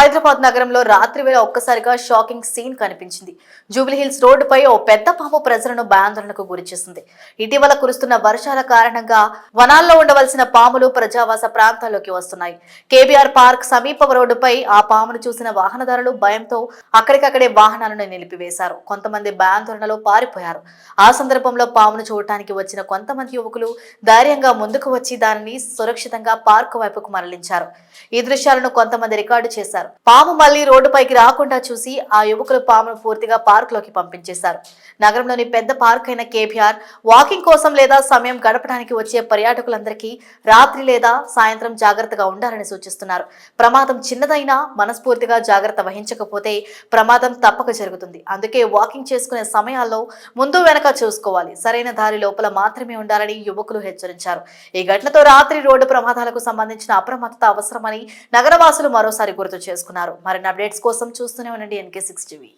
హైదరాబాద్ నగరంలో రాత్రి వేళ ఒక్కసారిగా షాకింగ్ సీన్ కనిపించింది. జూబ్లీహిల్స్ రోడ్డుపై ఓ పెద్ద పాము ప్రజలను భయాందోళనకు గురిచేసింది ఇటీవల కురుస్తున్న వర్షాల కారణంగా వనాల్లో ఉండవలసిన పాములు ప్రజావాస ప్రాంతాల్లోకి వస్తున్నాయి. కేబీఆర్ పార్క్ సమీప రోడ్డుపై ఆ పామును చూసిన వాహనదారులు భయంతో అక్కడికక్కడే వాహనాలను నిలిపివేశారు. కొంతమంది భయాందోళనలో పారిపోయారు. ఆ సందర్భంలో పామును చూడటానికి వచ్చిన కొంతమంది యువకులు ధైర్యంగా ముందుకు వచ్చి దానిని సురక్షితంగా పార్క్ వైపుకు మరలించారు. ఈ దృశ్యాలను కొంతమంది రికార్డు చేశారు. పాము మళ్ళీ రోడ్డుపైకి రాకుండా చూసి ఆ యువకులు పామును పూర్తిగా పార్క్లోకి పంపించేశారు. నగరంలోని పెద్ద పార్క్ అయిన కేబీఆర్ వాకింగ్ కోసం లేదా సమయం గడపడానికి వచ్చే పర్యాటకులందరికీ రాత్రి లేదా సాయంత్రం జాగ్రత్తగా ఉండాలని సూచిస్తున్నారు. ప్రమాదం చిన్నదైనా మనస్ఫూర్తిగా జాగ్రత్త వహించకపోతే ప్రమాదం తప్పక జరుగుతుంది. అందుకే వాకింగ్ చేసుకునే సమయాల్లో ముందు వెనక చూసుకోవాలి. సరైన దారి లోపల మాత్రమే ఉండాలని యువకులు హెచ్చరించారు. ఈ ఘటనతో రాత్రి రోడ్డు ప్రమాదాలకు సంబంధించిన అప్రమత్తత అవసరమని నగరవాసులు మరోసారి గుర్తు చేసుకున్నారు. మరిన్ని అప్డేట్స్ కోసం చూస్తూనే ఉండండి ఎన్కే సిక్స్ టీవీ.